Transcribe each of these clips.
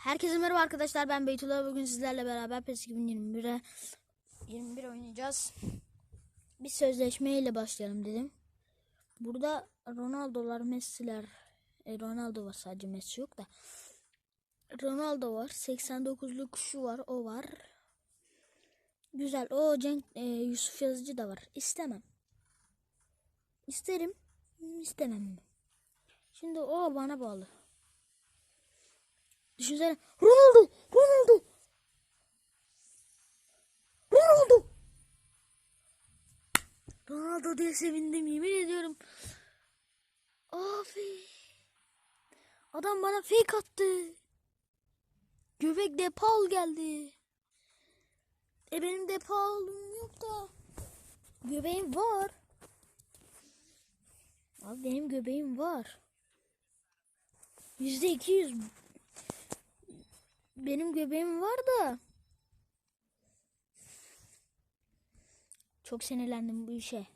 Herkese merhaba arkadaşlar ben Beytullah bugün sizlerle beraber PES 2021'e 21 oynayacağız. Bir sözleşme ile başlayalım dedim. Burada Ronaldo'lar, Messi'ler, e, Ronaldo var sadece Messi yok da. Ronaldo var, 89'luk şu var, o var. Güzel. O Cenk e, Yusuf Yazıcı da var. İstemem. İsterim, istemem. Şimdi o bana bağlı. Düşünsene. Ronaldo! Ronaldo! Ronaldo! Ronaldo diye sevindim yemin ediyorum. Abi. Adam bana fake attı. Göbek De geldi. E benim De yok da. Göbeğim var. Abi benim göbeğim var. Yüzde iki yüz benim göbeğim var da. Çok sinirlendim bu işe.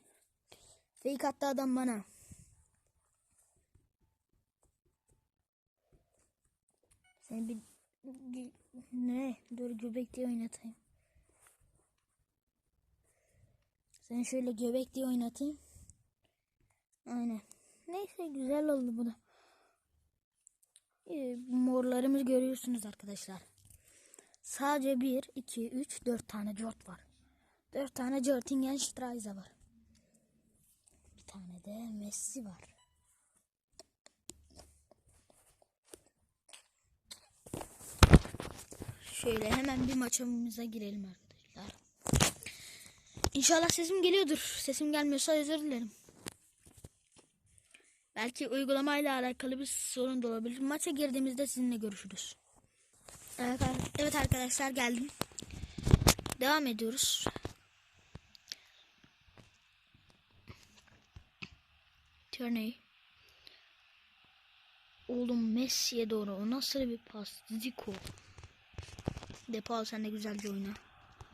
Fake attı adam bana. Seni bir ne? Dur göbek diye oynatayım. Seni şöyle göbek diye oynatayım. Aynen. Neyse güzel oldu bu da. Ee, morlarımız görüyorsunuz arkadaşlar. Sadece 1, 2, 3, 4 tane Jort var. 4 tane Jortingen Streise var. Bir tane de Messi var. Şöyle hemen bir maçımıza girelim arkadaşlar. İnşallah sesim geliyordur. Sesim gelmiyorsa özür dilerim. Belki uygulamayla alakalı bir sorun da olabilir. Maça girdiğimizde sizinle görüşürüz. Evet, arkadaşlar geldim. Devam ediyoruz. Turney. Oğlum Messi'ye doğru. O nasıl bir pas? Zico. Depal sen de güzelce oyna.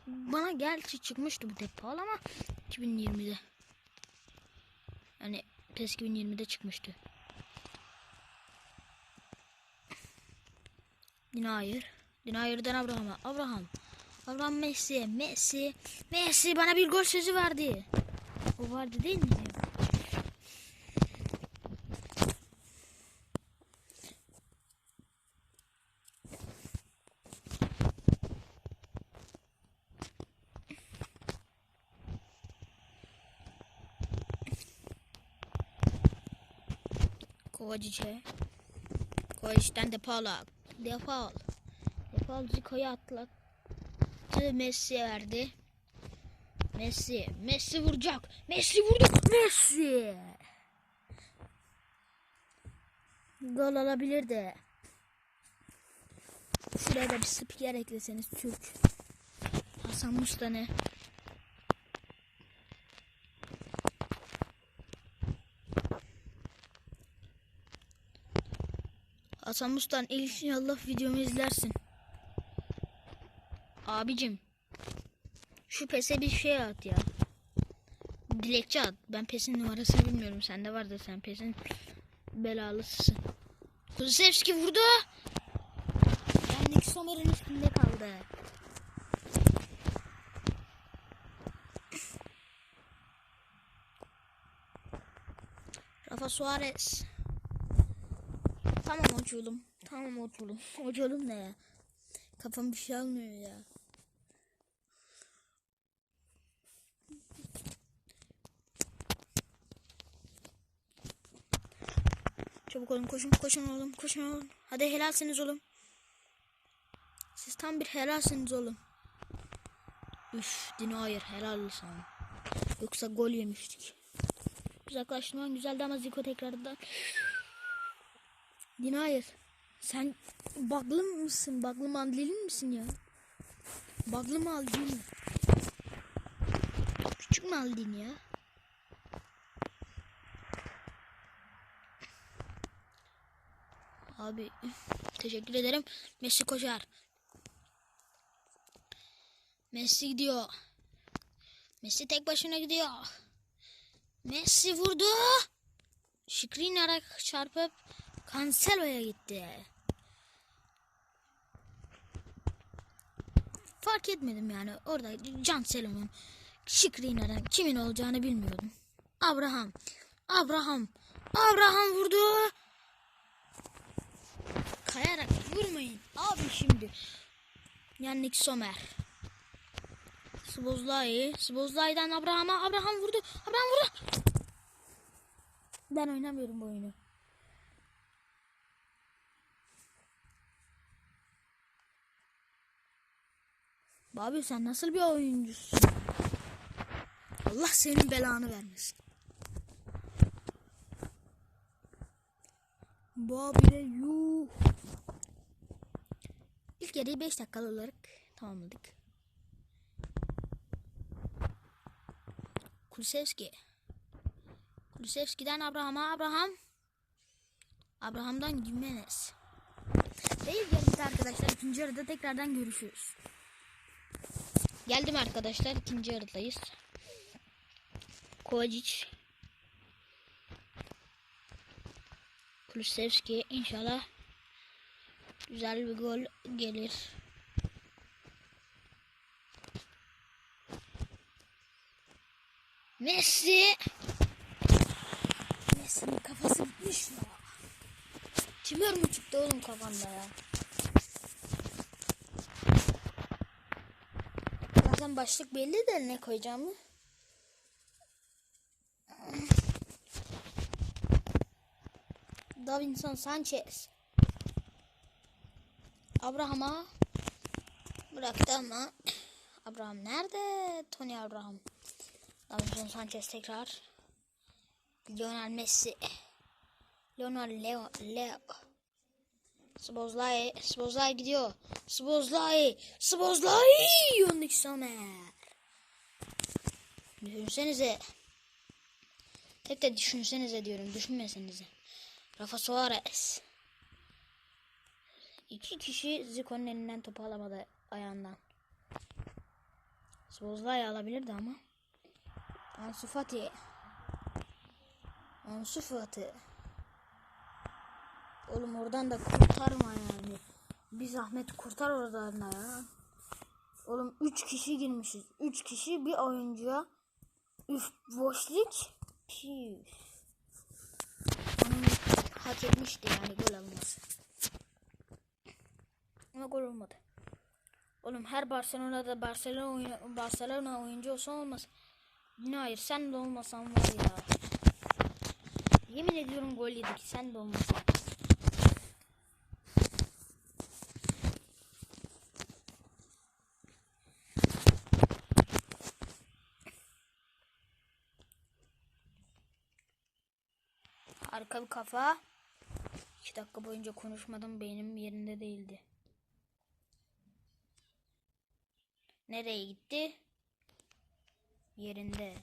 Bana gerçi çıkmıştı bu Depal ama 2020'de. PES 2020'de çıkmıştı. Dinayer. Dinayer'den Abraham'a. Abraham. Abraham Messi. Messi. Messi bana bir gol sözü verdi. O vardı değil mi? Kovacic. Kovacic'ten Depal'a. Depal. Depal Zico'yu atlattı. Messi'ye verdi. Messi. Messi vuracak. Messi vurdu. Messi. Gol alabilirdi. Şuraya da bir spiker ekleseniz Türk. Hasan Mustane. Hasan Mustan inşallah videomu izlersin. Abicim. Şu pese bir şey at ya. Dilekçe at. Ben pesin numarasını bilmiyorum. Sende vardır sen pesin belalısısın. Kulusevski vurdu. Bendeki Somer'in üstünde kaldı. Rafa Suarez. Tamam oçulum. Tamam oçulum. Oçulum ne ya? Kafam bir şey almıyor ya. Çabuk olun koşun koşun oğlum koşun oğlum. Hadi helalsiniz oğlum. Siz tam bir helalsiniz oğlum. Üf Dinayer helal sana. Yoksa gol yemiştik. Uzaklaştırman güzeldi ama Zico tekrardan. Dinayer. Sen baglı mısın? Baglı mandilin misin ya? Baglı maldin. Küçük maldin ya. Abi teşekkür ederim. Messi koşar. Messi gidiyor. Messi tek başına gidiyor. Messi vurdu. Şikrin çarpıp Cancelo'ya gitti. fark etmedim yani. Orada Can Selom'un Şikriner'den kimin olacağını bilmiyordum. Abraham. Abraham. Abraham vurdu. Kayarak vurmayın. Abi şimdi. Yannick Sommer. Sbozlay. Sbozlay'dan Abraham'a. Abraham vurdu. Abraham vurdu. Ben oynamıyorum bu oyunu. Abi sen nasıl bir oyuncusun? Allah senin belanı vermesin. Babi yuh. İlk yarıyı 5 dakika olarak tamamladık. Kulusevski. Kulusevski'den Abraham'a Abraham. Abraham'dan Gimenez. Ve ilk yarıda arkadaşlar ikinci yarıda tekrardan görüşürüz. Geldim arkadaşlar ikinci yarıdayız. Kovacic. Kulusevski inşallah güzel bir gol gelir. Messi. Messi'nin kafası gitmiş ya. Tümör mü çıktı oğlum kafanda ya? Zaten başlık belli de ne koyacağımı. Davinson Sanchez. Abraham'a bıraktı ama Abraham nerede? Tony Abraham. Davinson Sanchez tekrar. Lionel Messi. Lionel Leo. Leo. Sbozlay. Sbozlay gidiyor. Sbozlay. Sbozlay. Yannick Sommer. Düşünsenize. Tek de düşünsenize diyorum. Düşünmesenize. Rafa Suarez. İki kişi Zico'nun elinden topu alamadı ayağından. Sbozlay alabilirdi ama. Ansu Fati. Ansu Fati. Oğlum oradan da kurtarma yani. Bir zahmet kurtar oradan da ya. Oğlum 3 kişi girmişiz. 3 kişi bir oyuncuya. Üf boşluk. Püf. Onun hak etmişti yani gol alması. Ama gol olmadı. Oğlum her Barcelona'da Barcelona oyun Barcelona oyuncu olsa olmaz. Ne hayır sen de olmasan var ya. Yemin ediyorum gol yedik sen de olmasan. Bir kafa. İki dakika boyunca konuşmadım beynim yerinde değildi. Nereye gitti? Yerinde.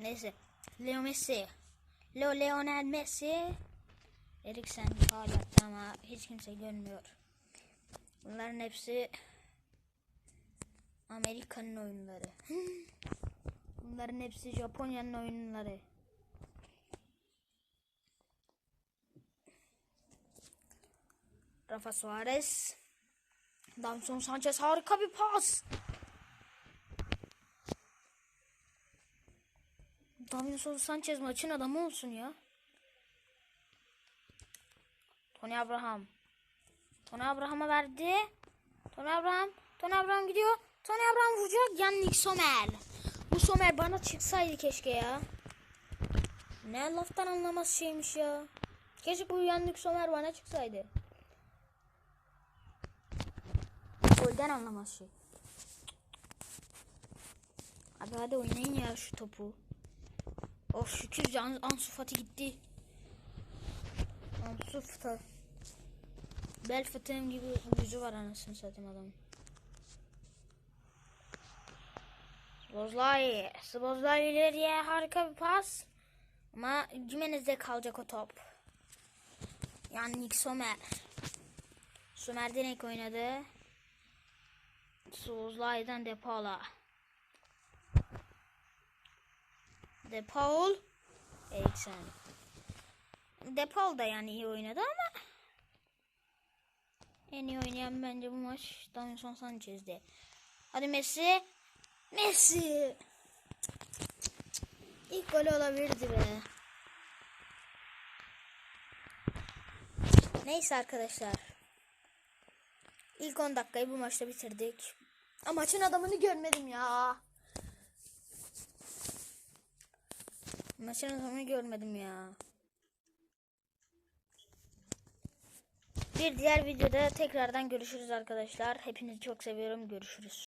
Neyse. Leo Messi. Leo Lionel Messi. Eriksen yaptı ama hiç kimse görmüyor. Bunların hepsi Amerika'nın oyunları. Bunların hepsi Japonya'nın oyunları. Rafa Suarez. Davison Sanchez harika bir pas. Davison Sanchez maçın adamı olsun ya. Tony Abraham. Tony Abraham'a verdi. Tony Abraham. Tony Abraham gidiyor. Tony Abraham vuracak. Yannick Sommer. Bu Sommer bana çıksaydı keşke ya. Ne laftan anlamaz şeymiş ya. Keşke bu Yannick Sommer bana çıksaydı. Golden anlamaz şey. Abi hadi oynayın ya şu topu. Of şükür An Ansu Fati gitti. Ansu Fati. Bel fıtığım gibi yüzü var anasını satayım adamın. Sbozlay. Sbozlay ileriye harika bir pas. Ama Jimenez'de kalacak o top. Yani Nick Sommer. Sommer direkt oynadı. Suzlay'dan De Paul'a. De Paul. Eriksen. De Paul da yani iyi oynadı ama En iyi oynayan bence bu maç Davinson Sanchez'di. Hadi Messi. Messi. İlk golü olabilirdi be. Neyse arkadaşlar. İlk 10 dakikayı bu maçta bitirdik. Ama maçın adamını görmedim ya. Maçın adamını görmedim ya. Bir diğer videoda tekrardan görüşürüz arkadaşlar. Hepinizi çok seviyorum. Görüşürüz.